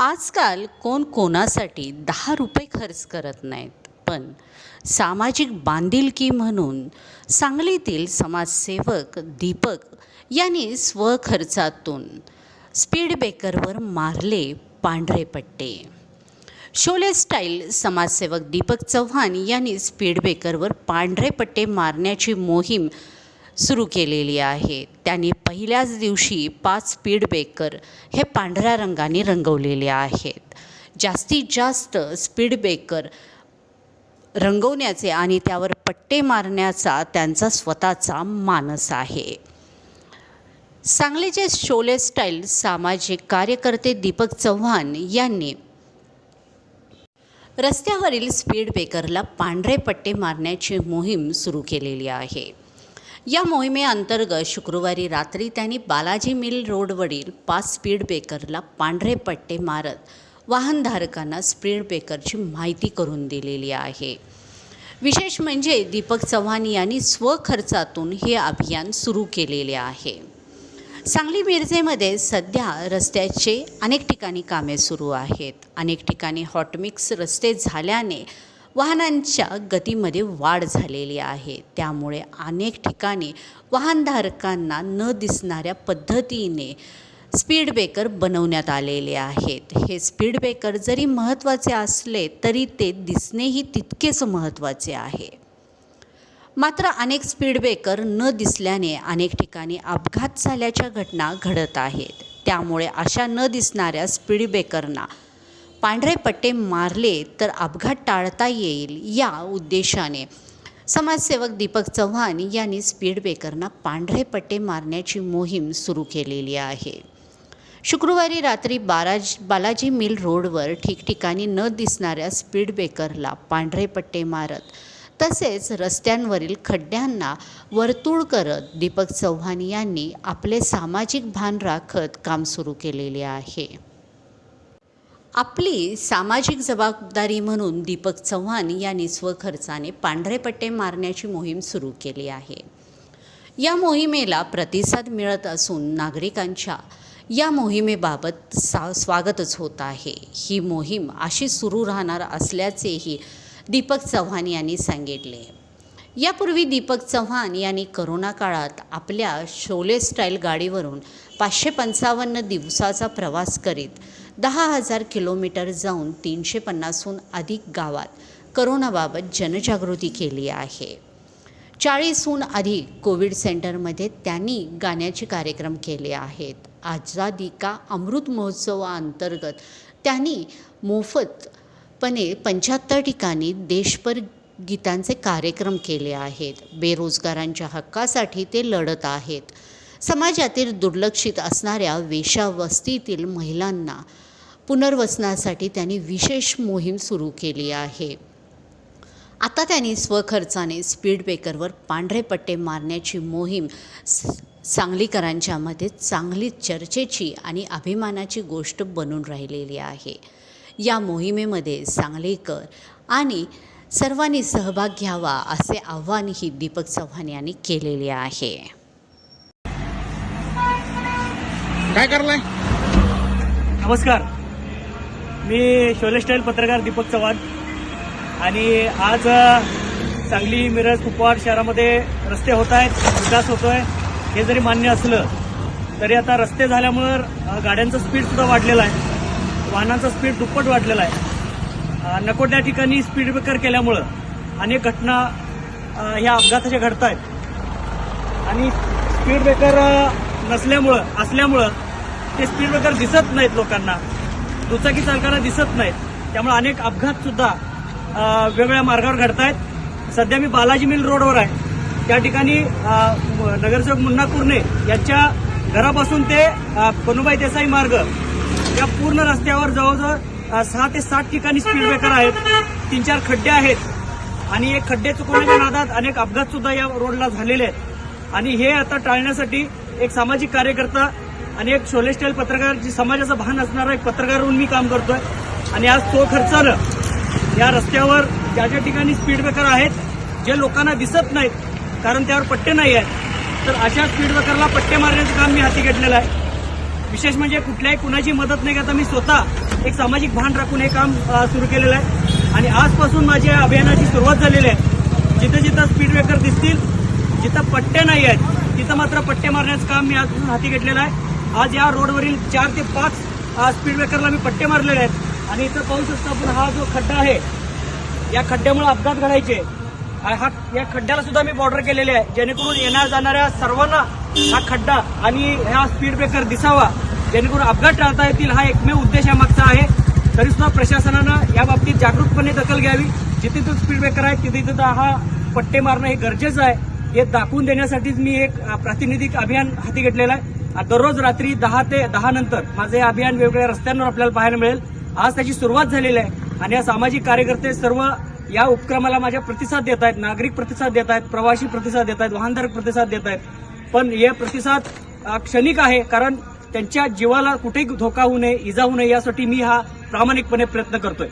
आजकाल कोण कोणासाठी दहा रुपये खर्च करत नाहीत. पण सामाजिक बांधिलकी म्हणून सांगलीतील समाजसेवक दीपक यांनी स्वखर्चातून स्पीड ब्रेकरवर मारले पांढरे पट्टे. शोले स्टाईल समाजसेवक दीपक चव्हाण यांनी स्पीड ब्रेकरवर पांढरे पट्टे मारण्याची मोहीम सुरू केलेली आहे. त्यांनी पहिल्याच दिवशी पाच स्पीड ब्रेकर हे पांढऱ्या रंगाने रंगवलेले आहेत. जास्तीत जास्त स्पीड ब्रेकर रंगवण्याचे आणि त्यावर पट्टे मारण्याचा त्यांचा स्वतःचा मानस आहे. सांगलीचे शोले स्टाईल सामाजिक कार्यकर्ते दीपक चव्हाण यांनी रस्त्यावरील स्पीड ब्रेकरला पांढरे पट्टे मारण्याची मोहीम सुरू केलेली आहे. या मोहिमेअंतर्गत शुक्रवारी रात्री त्यांनी बालाजी मिल रोडवरील पाच स्पीड ब्रेकरला पांढरे पट्टे मारत वाहनधारकांना स्पीड ब्रेकरची माहिती करून दिलेली आहे. विशेष म्हणजे दीपक चव्हाण यांनी स्वखर्चातून हे अभियान सुरू केलेले आहे. सांगली मिरजेमध्ये सध्या रस्त्याचे अनेक ठिकाणी कामे सुरू आहेत. अनेक ठिकाणी हॉटमिक्स रस्ते झाल्याने वाहनांच्या गतीमध्ये वाढ झालेली आहे. त्यामुळे अनेक ठिकाणी वाहनधारकांना न दिसणाऱ्या पद्धतीने स्पीड ब्रेकर बनवण्यात आलेले आहेत. हे स्पीड ब्रेकर जरी महत्त्वाचे असले तरी ते दिसणेही तितकेच महत्त्वाचे आहे. मात्र अनेक स्पीड ब्रेकर न दिसल्याने अनेक ठिकाणी अपघात झाल्याच्या घटना घडत आहेत. त्यामुळे अशा न दिसणाऱ्या स्पीड ब्रेकरना पांढरे पट्टे मारले तर अपघात टाळता येईल या उद्देशाने. समाजसेवक दीपक चव्हाण यांनी स्पीड ब्रेकरना पांढरे पट्टे मारण्याची मोहीम सुरू केलेली आहे. शुक्रवारी रात्री बाराज बालाजी मिल रोडवर ठिकठिकाणी न दिसणाऱ्या स्पीड ब्रेकरला पांढरे पट्टे मारत तसेच रस्त्यांवरील खड्ड्यांना वर्तुळ करत दीपक चव्हाण यांनी आपले सामाजिक भान राखत काम सुरू केलेले आहे. आपली सामाजिक जबाबदारी म्हणून दीपक चव्हाण यांनी स्वखर्चाने पांढरे पट्टे मारण्याची मोहीम सुरू केली आहे. या मोहिमेला प्रतिसाद मिळत असून नागरिकांच्या या मोहिमेबाबत सा स्वागतच होत आहे. ही मोहीम अशी सुरू राहणार असल्याचेही दीपक चव्हाण यांनी सांगितले. यापूर्वी दीपक चव्हाण यांनी करोना काळात आपल्या शोले स्टाईल गाडीवरून पाचशे पंचावन्न दिवसाचा प्रवास करीत दहा हजार किलोमीटर जाऊन तीनशे पन्नासहून अधिक गावात करोनाबाबत जनजागृती केली आहे. चाळीसहून अधिक कोविड सेंटरमध्ये त्यांनी गाण्याचे कार्यक्रम केले आहेत. आझादी का अमृत महोत्सवाअंतर्गत त्यांनी मोफतपणे पंच्याहत्तर ठिकाणी देशभर गीतांचे कार्यक्रम केले आहेत. बेरोजगारांच्या हक्कासाठी ते लढत आहेत. समाजातील दुर्लक्षित असणाऱ्या वेशावस्तीतील महिलांना पुनर्वसनासाठी त्यांनी विशेष मोहीम सुरू केली आहे. आता त्यांनी स्वखर्चाने स्पीड ब्रेकरवर पांढरे पट्टे मारण्याची मोहीम स- सांगलीकरांच्यामध्ये चांगली चर्चेची आणि अभिमानाची गोष्ट बनून राहिलेली आहे. या मोहिमेमध्ये सांगलीकर आणि सर्वांनी सहभाग घ्यावा असे आव्हानही दीपक चव्हाण यांनी केलेले आहे. काय करलाय नमस्कार. मी शोले स्टाईल पत्रकार दीपक चव्हाण. आणि आज सांगली मिरज कुपवाड शहरामध्ये रस्ते होत आहेत विकास होतोय. हे जरी मान्य असलं तरी आता रस्ते झाल्यामुळं गाड्यांचं स्पीडसुद्धा स्पीड सुद्धा आहे. वाहनांचं स्पीड दुप्पट वाढलेलं आहे. अ, नको त्या ठिकाणी स्पीड ब्रेकर केल्यामुळं अनेक घटना ह्या अपघाताच्या घडत आहेत. आणि स्पीड ब्रेकर नसल्यामुळं असल्यामुळं ते स्पीड ब्रेकर दिसत नाहीत लोकांना. दुचाकी चालकांना दिसत नाहीत. त्यामुळे अनेक अपघात सुद्धा वेगवेगळ्या मार्गावर घडत आहेत सध्या मी बालाजी मिल रोडवर आहे. त्या ठिकाणी नगरसेवक मुन्ना कुर्णे यांच्या घरापासून ते पनुबाई देसाई मार्ग या पूर्ण रस्त्यावर जवळजवळ सहा ते सात ठिकाणी स्पीड ब्रेकर आहेत. तीन चार खड्डे आहेत. आणि हे खड्डे चुकवण्याच्या नादात अनेक अपघात सुद्धा या रोडला झालेले आहेत. आणि हे आता टाळण्यासाठी एक सामाजिक कार्यकर्ता आणि एक शोले स्टाईल पत्रकार जी समाजाचं भान असणारा एक पत्रकार म्हणून मी काम करतोय. आणि आज तो खर्चानं या रस्त्यावर ज्या ज्या ठिकाणी स्पीड ब्रेकर आहेत जे लोकांना दिसत नाहीत कारण त्यावर पट्टे नाही आहेत तर अशा स्पीड ब्रेकरला पट्टे मारण्याचं काम मी हाती घेतलेलं आहे. विशेष म्हणजे कुठल्याही कुणाची मदत नाही घेता मी स्वतः एक सामाजिक भान राखून हे काम सुरू केलेलं आहे. आणि आजपासून माझ्या अभियानाची सुरुवात झालेली आहे. जिथं जिथं स्पीड ब्रेकर दिसतील जिथं पट्टे नाही आहेत तिथं मात्र पट्टे मारण्याचं काम मी आजपासून हाती घेतलेलं आहे. आज या रोडवरील चार ते पाच स्पीड ब्रेकरला मी पट्टे मारलेले आहेत. आणि इथं पाहू शकता आपण हा जो खड्डा आहे या खड्ड्यामुळे अपघात घडायचे. हा या खड्ड्याला सुद्धा मी बॉर्डर केलेले आहे. जेणेकरून येण्या जाणाऱ्या सर्वांना हा खड्डा आणि हा स्पीड ब्रेकर दिसावा. जेणेकरून अपघात टाळता येतील हा एकमेव उद्देश यामागचा आहे. तरी सुद्धा प्रशासनानं या बाबतीत जागरूकपणे दखल घ्यावी. जिथे तो स्पीड ब्रेकर आहे तिथे तिथं हा पट्टे मारणं हे गरजेचं आहे. हे दाखवून देण्यासाठीच मी एक प्रातिनिधिक अभियान हाती घेतलेलं आहे. दररोज रात्री दहा ते दहा नंतर माझं हे अभियान वेगवेगळ्या रस्त्यांवर आपल्याला पाहायला मिळेल. आज त्याची सुरुवात झालेली आहे आणि या सामाजिक कार्यकर्ते सर्व या उपक्रमाला माझ्या प्रतिसाद देत आहेत नागरिक प्रतिसाद देत आहेत प्रवासी प्रतिसाद देत आहेत वाहनधारक प्रतिसाद देत आहेत. पण हे प्रतिसाद क्षणिक आहे कारण त्यांच्या जीवाला कुठेही धोका होऊ नये इजा होऊ नये यासाठी मी हा प्रामाणिकपणे प्रयत्न करतोय.